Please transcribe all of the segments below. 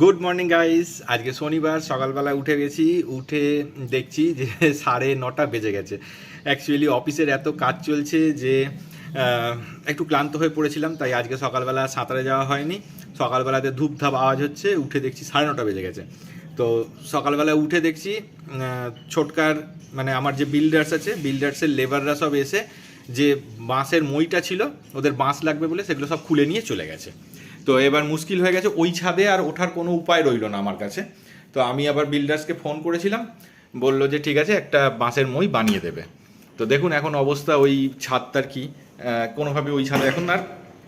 Good morning guys আজকে শনিবার, সকালবেলা উঠে গেছি, উঠে দেখছি যে সাড়ে নটা বেজে গেছে। অ্যাকচুয়ালি অফিসের এত কাজ চলছে যে একটু ক্লান্ত হয়ে পড়েছিলাম, তাই আজকে সকালবেলা সাঁতারে যাওয়া হয়নি। সকালবেলাতে ধূপধাপ আওয়াজ হচ্ছে, উঠে দেখছি সাড়ে নটা বেজে গেছে। তো সকালবেলা উঠে দেখছি ছোটকার মানে আমার যে বিল্ডার্স আছে বিল্ডার্সের লেবাররা সব এসে যে বাঁশের মইটা ছিল, ওদের বাঁশ লাগবে বলে সেগুলো সব খুলে নিয়ে চলে গেছে। তো এবার মুশকিল হয়ে গেছে, ওই ছাদে আর ওঠার কোনো উপায় রইল না আমার কাছে। তো আমি আবার বিল্ডার্সকে ফোন করেছিলাম, বলল যে, ঠিক আছে, একটা বাঁশের মই বানিয়ে দেবে। তো দেখুন এখন অবস্থা, ওই ছাদটার কি কোনোভাবে ওই ছাদে এখন আর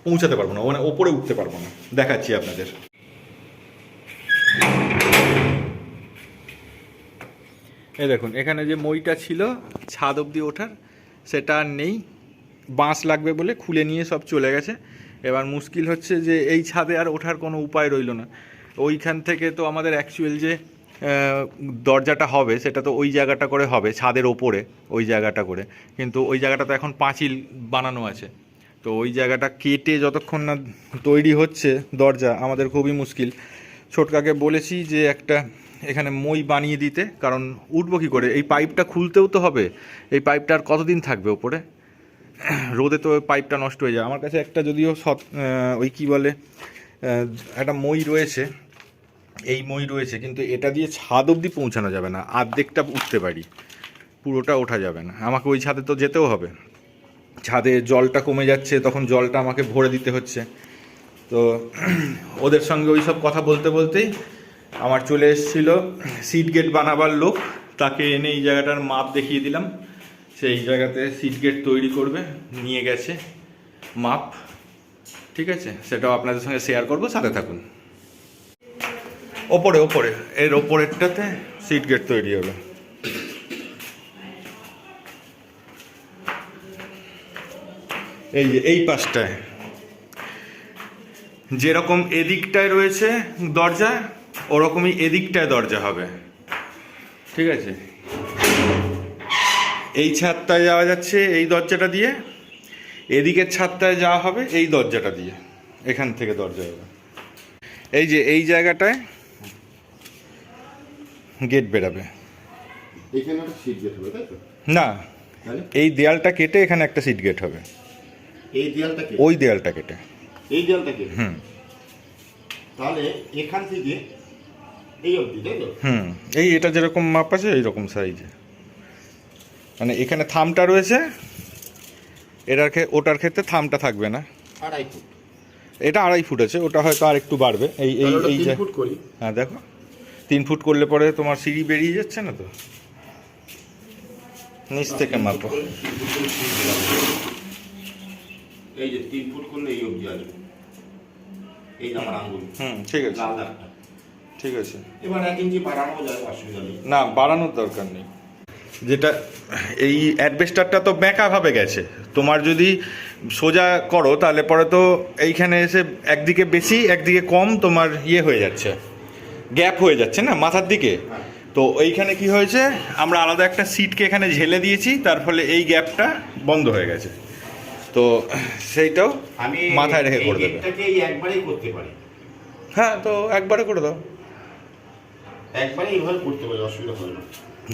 পৌঁছাতে পারব না মানে ওপরে উঠতে পারব না। দেখাচ্ছি আপনাদের। এ দেখুন, এখানে যে মইটা ছিল, ছাদ অবধি ওঠার, সেটা আর নেই। বাঁশ লাগবে বলে খুলে নিয়ে সব চলে গেছে। এবার মুশকিল হচ্ছে যে এই ছাদে আর ওঠার কোনো উপায় রইল না। ওইখান থেকে তো আমাদের অ্যাকচুয়াল যে দরজাটা হবে, সেটা তো ওই জায়গাটা করে হবে, ছাদের ওপরে, ওই জায়গাটা করে। কিন্তু ওই জায়গাটা তো এখন পাঁচিল বানানো আছে। তো ওই জায়গাটা কেটে যতক্ষণ না তৈরি হচ্ছে দরজা, আমাদের খুবই মুশকিল। ছোটকাকে বলেছি যে একটা এখানে মই বানিয়ে দিতে, কারণ উঠবো কী করে? এই পাইপটা খুলতেও তো হবে। এই পাইপটা আর কতদিন থাকবে ওপরে? রোদে তো পাইপটা নষ্ট হয়ে যায়। আমার কাছে একটা যদিও সৎ ওই কি বলে একটা মই রয়েছে, এই মই রয়েছে, কিন্তু এটা দিয়ে ছাদ অবধি পৌঁছানো যাবে না, আর্ধেকটা উঠতে পারি, পুরোটা ওঠা যাবে না। আমাকে ওই ছাদে তো যেতেও হবে। ছাদে জলটা কমে যাচ্ছে, তখন জলটা আমাকে ভরে দিতে হচ্ছে। তো ওদের সঙ্গে ওই সব কথা বলতে বলতেই আমার চলে এসেছিল সিট গেট বানাবার লোক, তাকে এনে এই জায়গাটার মাপ দেখিয়ে দিলাম। সেই জায়গাতে সিট গেট তৈরি করবে, নিয়ে গেছে মাপ, ঠিক আছে? সেটাও আপনাদের সঙ্গে শেয়ার করব, সাথে থাকুন। ওপরে ওপরে, এর ওপরেরটাতে সিট গেট তৈরি হবে। এই যে, এই পাশটায়। যেরকম এদিকটায় রয়েছে দরজা, ওরকমই এদিকটায় দরজা হবে। ঠিক আছে? এই ছাদটায় যাওয়া যাচ্ছে এই দরজাটা দিয়ে। এদিকের ছাদটায় যাওয়া হবে এই দরজাটা দিয়ে। এখান থেকে দরজা যাবে। এই যে এই জায়গাটায় গেট বেরাবে। এখানে একটা সিট গেট হবে তাই তো? না এই দেয়ালটা কেটে এখানে একটা সিট গেট হবে। এই দেয়ালটাকে ওই দেয়ালটা কেটে। এই দেয়ালটাকে হুম। তাহলে এখান থেকে এই অবধি তাই তো? হুম এই এটা যেরকম মাপ আছে এইরকম সাইজে মানে এখানে থামটা রয়েছে। এটার ওটার ক্ষেত্রে থামটা থাকবে না। আড়াই ফুট। এটা আড়াই ফুট আছে ওটা হয়তো আর একটু বাড়বে। এই এই এই যে- হ্যাঁ দেখো। তিন ফুট করলে পরে তোমার সিঁড়ি বেরিয়ে যাচ্ছে না তো? নিচ থেকে মাপো। তিন ফুট করে সিঁড়ি দিলাম। এই যে তিন ফুট করলে এই অবধি আসবে। এই আমার আঙ্গুল হুম ঠিক আছে। ঠিক আছে। এবার এক ইঞ্চি বাড়ানো যায় অসুবিধা নেই। না বাড়ানোর দরকার নেই। যেটা এই অ্যাডভেস্টারটা তো বেঁকাভাবে গেছে। তোমার যদি সোজা করো তাহলে পরে তো এইখানে এসে একদিকে বেশি একদিকে কম তোমার ইয়ে হয়ে যাচ্ছে। গ্যাপ হয়ে যাচ্ছে না মাথার দিকে। তো এইখানে কি হয়েছে আমরা আলাদা একটা সিটকে এখানে ঝেলে দিয়েছি তার ফলে এই গ্যাপটা বন্ধ হয়ে গেছে। তো সেইটাও আমি মাথায় রেখে করে দেবে। একবারেই করতে পারি। হ্যাঁ তো একবারে করে দাও। একবারে এইভাবে করতে পারি অসুবিধা হবে না।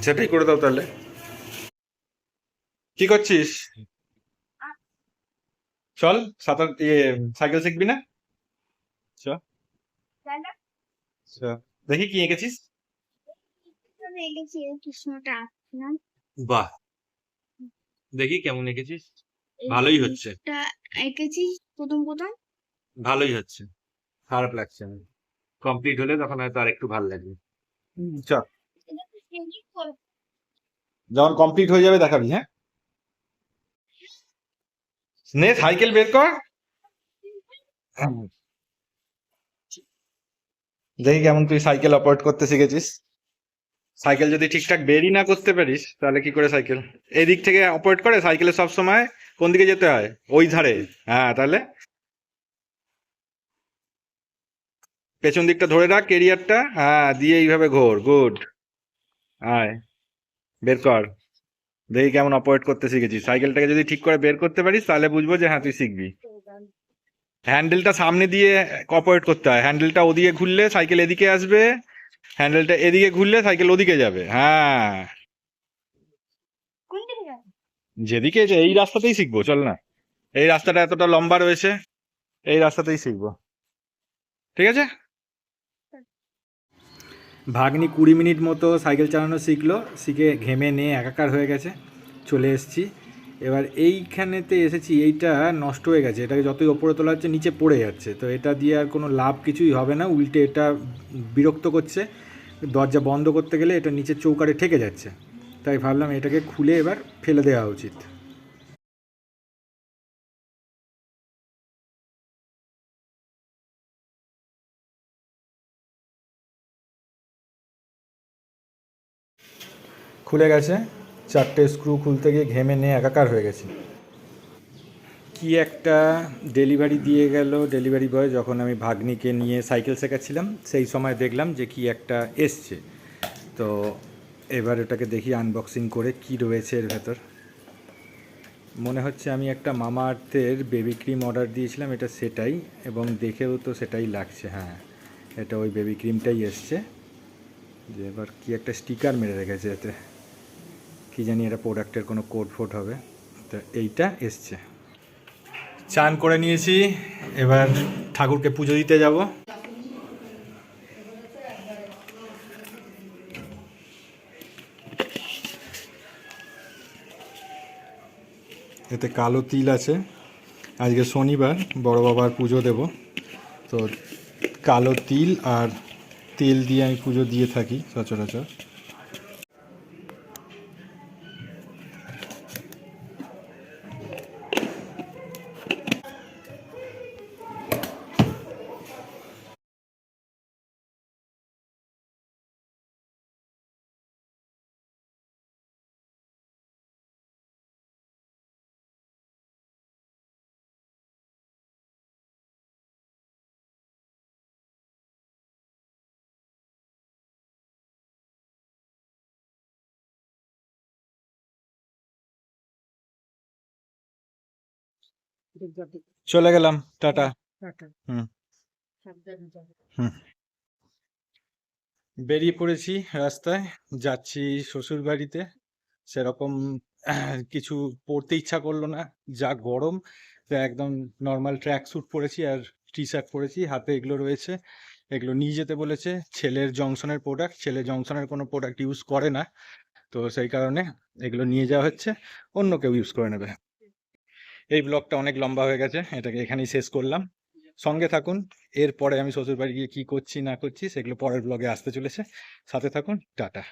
সেটাই করে দাও তাহলে। কি করছিস? চল সাঁতার ইয়ে সাইকেল শিখবি না? চ। দেখি কি এঁকেছিস? বাহ। দেখি কেমন এঁকেছিস। ভালোই হচ্ছে। এটা এঁকেছি প্রথম প্রথম। ভালোই হচ্ছে। খারাপ লাগছে না। কমপ্লিট হলে তখন হয়তো আর একটু ভালো লাগবে। করে- যখন কমপ্লিট হয়ে যাবে দেখাবি হ্যাঁ? নে সাইকেল বের কর। দেখি কেমন তুই সাইকেল অপারেট করতে শিখেছিস। সাইকেল যদি ঠিকঠাক বেরই না করতে পারিস তাহলে কি করে সাইকেল? এই দিক থেকে অপারেট করে সাইকেলে সব সময় কোন দিকে যেতে হয়? ওই ধারে। হ্যাঁ তাহলে? পেছন দিকটা ধরে রাখ, কেরিয়ারটা। হ্যাঁ দিয়ে এইভাবে ঘোর, গুড। আয়, বের কর। দেখি কেমন অপারেট করতে শিখেছিস। সাইকেলটাকে যদি ঠিক করে বের করতে পারিস, তাহলে বুঝব যে হ্যাঁ তুই শিখবি। হ্যান্ডেলটা সামনে দিয়ে অপারেট করতে হয়। হ্যান্ডেলটা ওদিকে ঘুরলে সাইকেল এদিকে আসবে, হ্যান্ডেলটা এদিকে ঘুরলে সাইকেল ওদিকে যাবে। হ্যাঁ। যেদিকে এই রাস্তাতেই শিখব, চল না। এই রাস্তাটা এতটা লম্বা রয়েছে, এই রাস্তাতেই শিখব। ঠিক আছে? ভাগ্নি কুড়ি মিনিট মতো সাইকেল চালানো শিখলো, শিখে ঘেমে নিয়ে একাকার হয়ে গেছে, চলে এসেছি। এবার এইখানেতে এসেছি, এইটা নষ্ট হয়ে গেছে, এটাকে যতই ওপরে তোলা হচ্ছে নিচে পড়ে যাচ্ছে, তো এটা দিয়ে আর কোনো লাভ কিছুই হবে না, উল্টে এটা বিরক্ত করছে, দরজা বন্ধ করতে গেলে এটা নিচে চৌকারে ঠেকে যাচ্ছে। তাই ভাবলাম এটাকে খুলে এবার ফেলে দেওয়া উচিত। খুলে গেছে। চারটে স্ক্রু খুলতে গিয়ে ঘেমে নিয়ে একাকার হয়ে গেছি। কি একটা ডেলিভারি দিয়ে গেল ডেলিভারি বয় যখন আমি ভাগ্নিকে নিয়ে সাইকেল শেখাচ্ছিলাম, সেই সময় দেখলাম যে কি একটা এসছে। তো এবার এটাকে দেখি আনবক্সিং করে কি রয়েছে এর ভেতর। মনে হচ্ছে আমি একটা মামা আর্থের বেবি ক্রিম অর্ডার দিয়েছিলাম, এটা সেটাই এবং দেখেও তো সেটাই লাগছে হ্যাঁ। এটা ওই বেবি ক্রিমটাই এসছে। যে এবার কি একটা স্টিকার মেরে রেখেছে এতে। কি জানি এটা প্রোডাক্টের কোনো কোড ফোড হবে। তো এইটা এসছে। চান করে নিয়েছি। এবার ঠাকুরকে পুজো দিতে যাব। এতে কালো তিল আছে। আজকে শনিবার, বড় বাবার পুজো দেব। তো কালো তিল আর তেল দিয়ে আমি পুজো দিয়ে থাকি সচরাচর। চলে গেলাম টাটা। হুম। হুম। বেরিয়ে পড়েছি রাস্তায় যাচ্ছি শ্বশুর বাড়িতে সেরকম কিছু পরতে ইচ্ছা করল না যা গরম তো একদম নর্মাল ট্র্যাক স্যুট পরেছি আর টি শার্ট পরেছি হাতে এগুলো রয়েছে। এগুলো নিয়ে যেতে বলেছে ছেলের জংশনের প্রোডাক্ট ছেলে জংশনের কোনো প্রোডাক্ট ইউজ করে না। তো সেই কারণে এগুলো নিয়ে যাওয়া হচ্ছে অন্য কেউ ইউজ করে নেবে। এই ব্লগটা অনেক লম্বা হয়ে গেছে, এটাকে এখানেই শেষ করলাম। সঙ্গে থাকুন, এরপরে আমি শ্বশুরবাড়ি গিয়ে কী করছি না করছি, সেগুলো পরের ব্লগে আসতে চলেছে। সাথে থাকুন, টাটা।